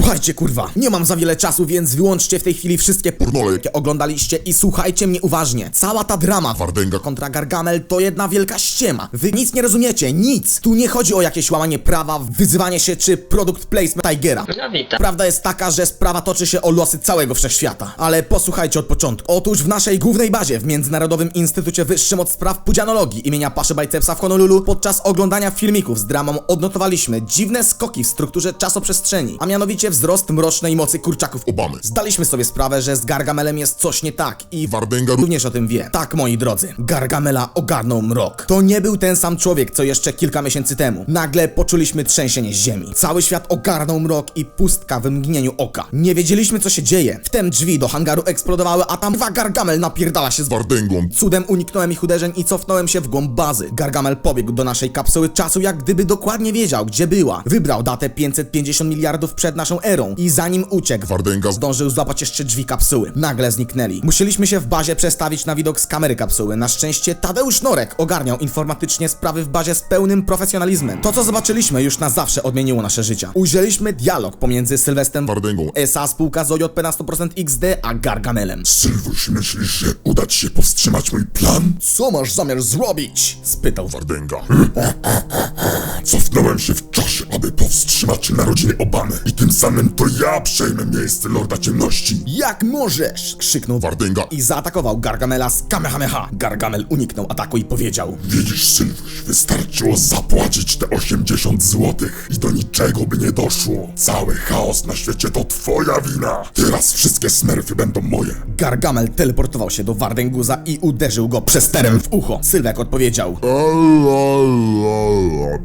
Słuchajcie kurwa, nie mam za wiele czasu, więc wyłączcie w tej chwili wszystkie Pornole. jakie oglądaliście i słuchajcie mnie uważnie. Cała ta drama Wardęga. kontra Gargamel to jedna wielka ściema. Wy nic nie rozumiecie, nic. Tu nie chodzi o jakieś łamanie prawa, wyzywanie się czy produkt placement Tigera. No witam. Prawda jest taka, że sprawa toczy się o losy całego wszechświata. Ale posłuchajcie od początku. Otóż w naszej głównej bazie w Międzynarodowym Instytucie Wyższym od Spraw Pudzianologii imienia Paszy Bajcepsa w Honolulu podczas oglądania filmików z dramą odnotowaliśmy dziwne skoki w strukturze czasoprzestrzeni, a mianowicie wzrost mrocznej mocy kurczaków Obamy. Zdaliśmy sobie sprawę, że z Gargamelem jest coś nie tak i Wardęga również o tym wie. Tak, moi drodzy, Gargamela ogarnął mrok. To nie był ten sam człowiek, co jeszcze kilka miesięcy temu. Nagle poczuliśmy trzęsienie ziemi. Cały świat ogarnął mrok i pustka w mgnieniu oka. Nie wiedzieliśmy, co się dzieje. Wtem drzwi do hangaru eksplodowały, a tam dwa Gargamel napierdala się z Wardęgą. Cudem uniknąłem ich uderzeń i cofnąłem się w głąb bazy. Gargamel pobiegł do naszej kapsuły czasu, jak gdyby dokładnie wiedział, gdzie była. Wybrał datę 550 miliardów przed naszą erą i zanim uciekł, Wardęga. zdążył złapać jeszcze drzwi kapsuły. Nagle zniknęli. Musieliśmy się w bazie przestawić na widok z kamery kapsuły. Na szczęście Tadeusz Norek ogarniał informatycznie sprawy w bazie z pełnym profesjonalizmem. To, co zobaczyliśmy, już na zawsze odmieniło nasze życia. Ujrzeliśmy dialog pomiędzy Sylwestrem Wardęgą. SA spółka z OJP na 100% XD, a Gargamelem. Sylwuś, myślisz, że uda ci się powstrzymać mój plan? Co masz zamiar zrobić? spytał Wardęga. Cofnąłem się w czasie, aby powstrzymać narodziny Obamy. I tym samym to ja przejmę miejsce Lorda Ciemności. Jak możesz? krzyknął Wardęga. i zaatakował Gargamela z Kamehameha. Gargamel uniknął ataku i powiedział Widzisz, Sylwuś, wystarczyło zapłacić te 80 złotych i do niczego by nie doszło. Cały chaos na świecie to twoja wina. Teraz wszystkie smerfy będą moje. Gargamel teleportował się do Wardenguza i uderzył go przesterem w ucho. Sylwek odpowiedział.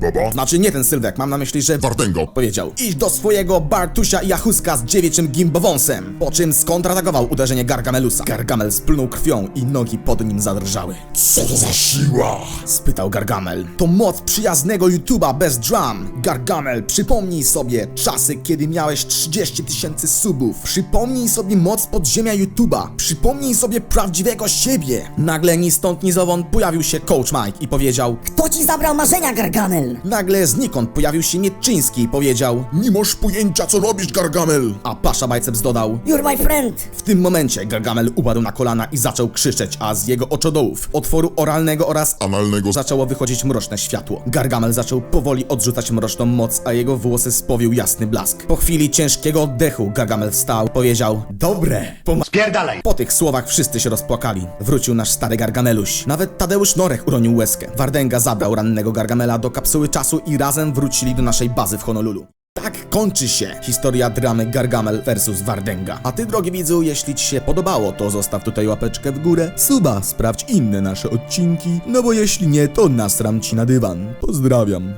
Baba? Znaczy nie ten Sylwek, mam na myśli, że Wardęgo. powiedział. Idź do swojego Bartusia i Jachuska z dziewiczym gimbowąsem. Po czym skontratakował uderzenie Gargamelusa. Gargamel splunął krwią i nogi pod nim zadrżały. Co to za siła? Spytał Gargamel. To moc przyjaznego YouTube'a bez drum. Gargamel, przypomnij sobie czasy, kiedy miałeś 30 tysięcy subów. Przypomnij sobie moc podziemia YouTube'a. Przypomnij sobie prawdziwego siebie. Nagle ni stąd ni zowąd pojawił się Coach Mike i powiedział Kto ci zabrał marzenia, Gargamel? Nagle znikąd pojawił się Mieczyński i powiedział Nie masz pojęcia, co robisz, Gargamel. A Pasza Bajceps dodał You're my friend. W tym momencie Gargamel upadł na kolana i zaczął krzyczeć, a z jego oczodołów, otworu oralnego oraz Analnego zaczęło wychodzić mroczne światło. Gargamel zaczął powoli odrzucać mroczną moc, a jego włosy spowił jasny blask. Po chwili ciężkiego oddechu Gargamel wstał, powiedział Dobre! Poma- Spierdalaj! po tych słowach wszyscy się rozpłakali. Wrócił nasz stary Gargameluś. Nawet Tadeusz Norek uronił łezkę. Wardęga zabrał rannego Gargamela do kapsuły czasu i razem wrócili do naszej bazy w Honolulu. Tak kończy się historia dramy Gargamel vs Wardęga. A ty, drogi widzu, jeśli ci się podobało, to zostaw tutaj łapeczkę w górę, suba, sprawdź inne nasze odcinki, no bo jeśli nie, to nasram ci na dywan. Pozdrawiam.